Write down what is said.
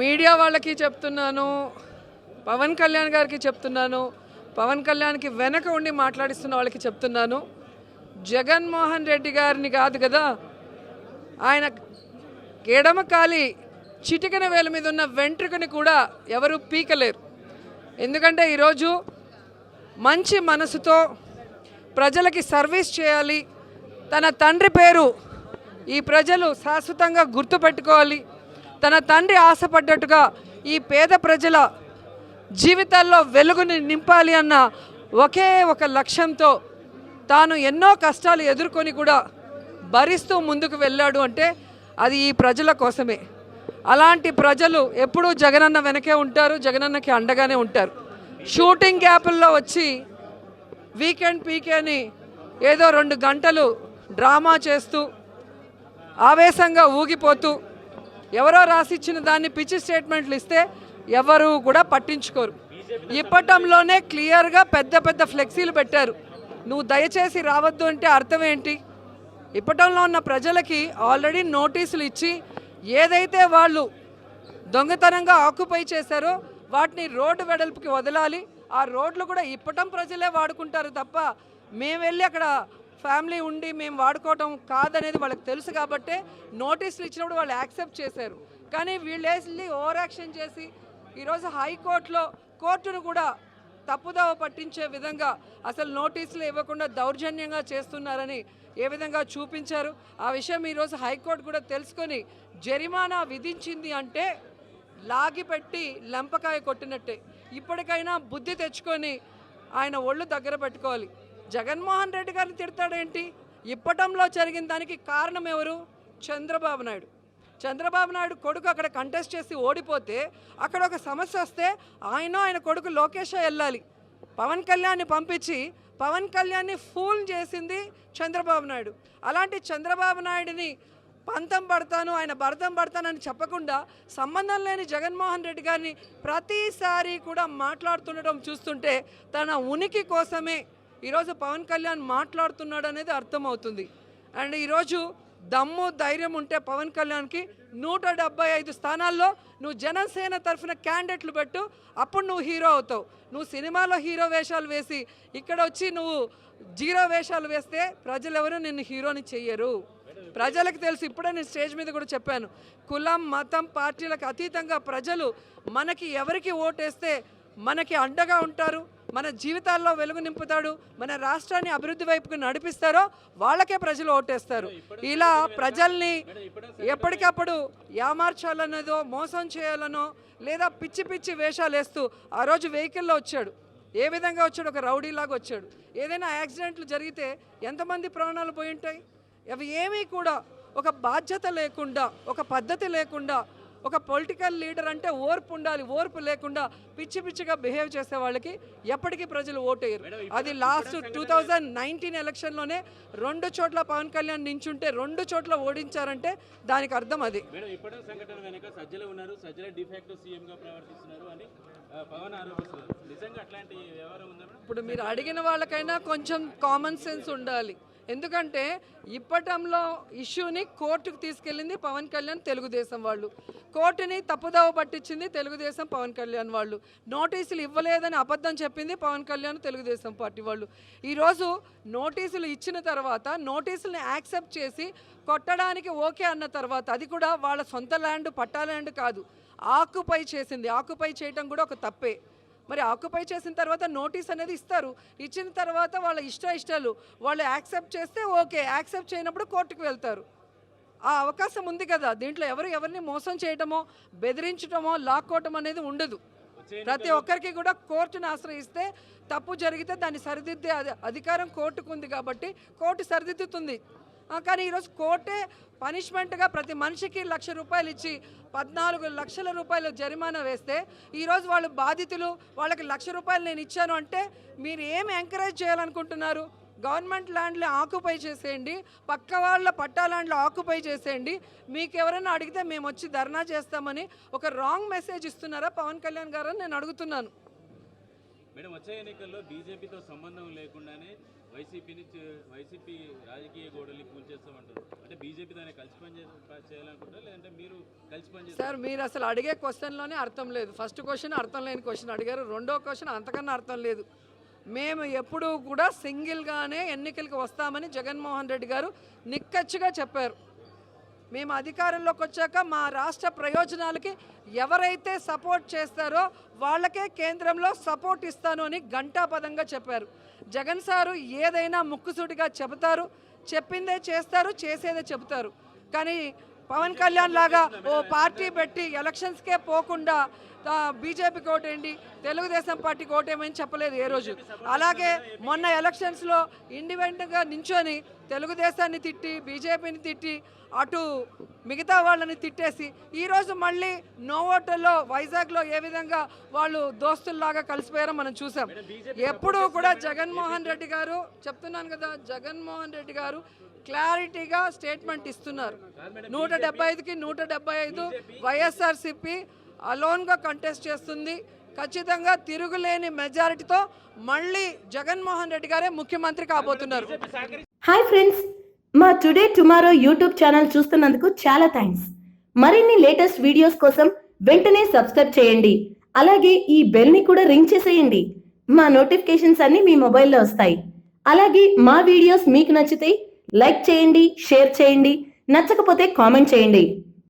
Media వాళ్ళకి చెప్తున్నాను పవన్ కళ్యాణ్ గారికి చెప్తున్నాను పవన్ కళ్యాణ్కి వెనక ఉండి మాట్లాడిస్తున్న వాళ్ళకి చెప్తున్నాను. జగన్మోహన్ రెడ్డి గారిని కాదు కదా ఆయన ఎడమ కాలి చిటికన వేల మీద ఉన్న వెంట్రుకని కూడా ఎవరు పీకలేరు. ఎందుకంటే ఈరోజు మంచి మనసుతో ప్రజలకి సర్వీస్ చేయాలి. తన తండ్రి పేరు ఈ ప్రజలు శాశ్వతంగా గుర్తుపెట్టుకోవాలి. తన తండ్రి ఆశపడ్డట్టుగా ఈ పేద ప్రజల జీవితాల్లో వెలుగుని నింపాలి అన్న ఒకే ఒక లక్ష్యంతో తాను ఎన్నో కష్టాలు ఎదుర్కొని కూడా భరిస్తూ ముందుకు వెళ్ళాడు అంటే అది ఈ ప్రజల కోసమే. అలాంటి ప్రజలు ఎప్పుడూ జగనన్న వెనకే ఉంటారు జగనన్నకి అండగానే ఉంటారు. షూటింగ్ గ్యాపుల్లో వచ్చి వీకెండ్ పీకే అని ఏదో రెండు గంటలు డ్రామా చేస్తూ ఆవేశంగా ఊగిపోతూ ఎవరో రాసిచ్చిన దాన్ని పిచ్చి స్టేట్మెంట్లు ఇస్తే ఎవరు కూడా పట్టించుకోరు. ఇప్పటంలోనే క్లియర్గా పెద్ద పెద్ద ఫ్లెక్సీలు పెట్టారు. నువ్వు దయచేసి రావద్దు అంటే అర్థం ఏంటి? ఇప్పటంలో ఉన్న ప్రజలకి ఆల్రెడీ నోటీసులు ఇచ్చి ఏదైతే వాళ్ళు దొంగతనంగా ఆక్యుపై చేశారో వాటిని రోడ్డు వెడల్పుకి వదలాలి. ఆ రోడ్లు కూడా ఇప్పటం ప్రజలే వాడుకుంటారు తప్ప మేము వెళ్ళి అక్కడ ఫ్యామిలీ ఉండి మేము వాడుకోవటం కాదనేది వాళ్ళకి తెలుసు కాబట్టే నోటీసులు ఇచ్చినప్పుడు వాళ్ళు యాక్సెప్ట్ చేశారు. కానీ వీళ్ళు వెళ్ళి ఓవర్ యాక్షన్ చేసి ఈరోజు హైకోర్టులో కోర్టును కూడా తప్పుదోవ పట్టించే విధంగా అసలు నోటీసులు ఇవ్వకుండా దౌర్జన్యంగా చేస్తున్నారని ఏ విధంగా చూపించారు? ఆ విషయం ఈరోజు హైకోర్టు కూడా తెలుసుకొని జరిమానా విధించింది అంటే లాగిపెట్టి లంపకాయ కొట్టినట్టే. ఇప్పటికైనా బుద్ధి తెచ్చుకొని ఆయన ఒళ్ళు దగ్గర పెట్టుకోవాలి. జగన్మోహన్ రెడ్డి గారిని తిడతాడేంటి? ఇప్పటంలో జరిగిన దానికి కారణం ఎవరు? చంద్రబాబు నాయుడు. చంద్రబాబు నాయుడు కొడుకు అక్కడ కంటెస్ట్ చేసి ఓడిపోతే అక్కడ ఒక సమస్య వస్తే ఆయన ఆయన కొడుకు లోకేష్ వెళ్ళాలి. పవన్ కళ్యాణ్ని పంపించి పవన్ కళ్యాణ్ని ఫూల్ చేసింది చంద్రబాబు నాయుడు. అలాంటి చంద్రబాబు నాయుడిని పంతం పడతాను ఆయన భరతం పడతానని చెప్పకుండా సంబంధం లేని జగన్మోహన్ రెడ్డి గారిని ప్రతిసారి కూడా మాట్లాడుతుండటం చూస్తుంటే తన ఉనికి కోసమే ఈరోజు పవన్ కళ్యాణ్ మాట్లాడుతున్నాడు అనేది అర్థమవుతుంది. అండ్ ఈరోజు దమ్ము ధైర్యం ఉంటే పవన్ కళ్యాణ్కి నూట డెబ్బై ఐదు స్థానాల్లో నువ్వు జనసేన తరఫున క్యాండిడేట్లు పెట్టు అప్పుడు నువ్వు హీరో అవుతావు. నువ్వు సినిమాలో హీరో వేషాలు వేసి ఇక్కడ వచ్చి నువ్వు జీరో వేషాలు వేస్తే ప్రజలు ఎవరు నిన్ను హీరోని చెయ్యరు. ప్రజలకు తెలుసు ఇప్పుడే నేను స్టేజ్ మీద కూడా చెప్పాను. కులం మతం పార్టీలకు అతీతంగా ప్రజలు మనకి ఎవరికి ఓటేస్తే మనకి అండగా ఉంటారు. మన జీవితాల్లో వెలుగు నింపుతాడు మన రాష్ట్రాన్ని అభివృద్ధి వైపుకు నడిపిస్తారో వాళ్ళకే ప్రజలు ఓటేస్తారు. ఇలా ప్రజల్ని ఎప్పటికప్పుడు యామార్చాలన్నదో మోసం చేయాలనో లేదా పిచ్చి పిచ్చి వేషాలు వేస్తూ ఆ రోజు వెహికల్లో వచ్చాడు. ఏ విధంగా వచ్చాడు? ఒక రౌడీలాగా వచ్చాడు. ఏదైనా యాక్సిడెంట్లు జరిగితే ఎంతమంది ప్రాణాలు పోయి ఉంటాయి? అవి ఏమీ కూడా ఒక బాధ్యత లేకుండా ఒక పద్ధతి లేకుండా ఒక పొలిటికల్ లీడర్ అంటే ఓర్పు ఉండాలి ఓర్పు లేకుండా పిచ్చి పిచ్చిగా బిహేవ్ చేసే వాళ్ళకి ఎప్పటికీ ప్రజలు ఓటేయరు అది లాస్ట్ టూ థౌజండ్ నైన్టీన్ ఎలక్షన్లోనే రెండు చోట్ల పవన్ కళ్యాణ్ నించుంటే రెండు చోట్ల ఓడించారంటే దానికి అర్థం అది. ఇప్పుడు మీరు అడిగిన వాళ్ళకైనా కొంచెం కామన్ సెన్స్ ఉండాలి. ఎందుకంటే ఇప్పటంలో ఇష్యూని కోర్టుకు తీసుకెళ్ళింది పవన్ కళ్యాణ్ తెలుగుదేశం వాళ్ళు. కోర్టుని తప్పుదోవ పట్టించింది తెలుగుదేశం పవన్ కళ్యాణ్ వాళ్ళు. నోటీసులు ఇవ్వలేదని అబద్ధం చెప్పింది పవన్ కళ్యాణ్ తెలుగుదేశం పార్టీ వాళ్ళు. ఈరోజు నోటీసులు ఇచ్చిన తర్వాత నోటీసులను యాక్సెప్ట్ చేసి కొట్టడానికి ఓకే అన్న తర్వాత అది కూడా వాళ్ళ సొంత ల్యాండ్ పట్టా ల్యాండ్ కాదు. ఆకుపై చేసింది. ఆకుపై చేయటం కూడా ఒక తప్పే. మరి ఆక్యుపై చేసిన తర్వాత నోటీస్ అనేది ఇస్తారు. ఇచ్చిన తర్వాత వాళ్ళ ఇష్ట ఇష్టాలు వాళ్ళు యాక్సెప్ట్ చేస్తే ఓకే యాక్సెప్ట్ చేయనప్పుడు కోర్టుకు వెళ్తారు. ఆ అవకాశం ఉంది కదా దీంట్లో ఎవరు ఎవరిని మోసం చేయటమో బెదిరించటమో లాక్కోవటం అనేది ఉండదు. ప్రతి ఒక్కరికి కూడా కోర్టును ఆశ్రయిస్తే తప్పు జరిగితే దాన్ని సరిదిద్దే అధి- అధికారం కోర్టుకు ఉంది కాబట్టి కోర్టు సరిదిద్దుతుంది. కానీ ఈరోజు కోర్టే పనిష్మెంట్గా ప్రతి మనిషికి లక్ష రూపాయలు ఇచ్చి పద్నాలుగు లక్షల రూపాయలు జరిమానా వేస్తే ఈరోజు వాళ్ళు బాధితులు వాళ్ళకి లక్ష రూపాయలు నేను ఇచ్చాను అంటే మీరు ఏం ఎంకరేజ్ చేయాలనుకుంటున్నారు? గవర్నమెంట్ ల్యాండ్లో ఆక్యుపై చేసేయండి పక్క వాళ్ళ పట్టా ల్యాండ్లు ఆక్యుపై చేసేయండి. మీకు ఎవరైనా అడిగితే మేము వచ్చి ధర్నా చేస్తామని ఒక రాంగ్ మెసేజ్ ఇస్తున్నారా పవన్ కళ్యాణ్ గారు నేను అడుగుతున్నాను. మేడం వచ్చే ఎన్నికల్లో బీజేపీతో సంబంధం లేకుండానే వైసీపీని వైసీపీ రాజకీయ గోడల్ని కూల్చేస్తామంటారు అంటే బీజేపీతోనే కలిసి పని చేయాలనుకుంటారు? లేదంటే మీరు కలిసి పని సార్ మీరు అసలు అడిగే క్వశ్చన్లోనే అర్థం లేదు. ఫస్ట్ క్వశ్చన్ అర్థం లేని క్వశ్చన్ అడిగారు. రెండో క్వశ్చన్ అంతకన్నా అర్థం లేదు. మేము ఎప్పుడూ కూడా సింగిల్గానే ఎన్నికలకు వస్తామని జగన్మోహన్ రెడ్డి గారు నిక్కచ్చిగా చెప్పారు. మేము అధికారంలోకి వచ్చాక మా రాష్ట్ర ప్రయోజనాలకి ఎవరైతే సపోర్ట్ చేస్తారో వాళ్ళకే కేంద్రంలో సపోర్ట్ ఇస్తాను అని ఘంటాపదంగా చెప్పారు. జగన్ సారు ఏదైనా ముక్కుసూటిగా చెబుతారు చెప్పిందే చేస్తారు చేసేదే చెబుతారు. కానీ పవన్ కళ్యాణ్ లాగా ఓ పార్టీ పెట్టి ఎలక్షన్స్కే పోకుండా బీజేపీకి ఓటేయండి తెలుగుదేశం పార్టీకి ఓటేయమని చెప్పలేదు ఏ రోజు. అలాగే మొన్న ఎలక్షన్స్లో ఇండిపెండెంట్గా నించొని తెలుగుదేశాన్ని తిట్టి బీజేపీని తిట్టి అటు మిగతా వాళ్ళని తిట్టేసి ఈరోజు మళ్ళీ నోవోటల్లో వైజాగ్లో ఏ విధంగా వాళ్ళు దోస్తుల్లాగా కలిసిపోయారో మనం చూసాం. ఎప్పుడూ కూడా జగన్మోహన్ రెడ్డి గారు చెప్తున్నాను కదా జగన్మోహన్ రెడ్డి గారు క్లారిటీగా స్టేట్మెంట్ ఇస్తున్నారు. నూట డెబ్బై ఐదుకి నూట డెబ్బై ఐదు వైఎస్ఆర్సిపి అలోన్గా కంటెస్ట్ చేస్తుంది. ఖచ్చితంగా తిరుగులేని మెజారిటీతో మళ్ళీ జగన్మోహన్ రెడ్డి గారే ముఖ్యమంత్రి కాబోతున్నారు. హాయ్ ఫ్రెండ్స్ మా టుడే టుమారో యూట్యూబ్ ఛానల్ చూస్తున్నందుకు చాలా థ్యాంక్స్ మరిన్ని లేటెస్ట్ వీడియోస్ కోసం వెంటనే సబ్స్క్రైబ్ చేయండి. అలాగే ఈ బెల్ని కూడా రింగ్ చేసేయండి. మా నోటిఫికేషన్స్ అన్ని మీ మొబైల్లో వస్తాయి. అలాగే మా వీడియోస్ మీకు నచ్చితే లైక్ చేయండి షేర్ చేయండి నచ్చకపోతే కామెంట్ చేయండి.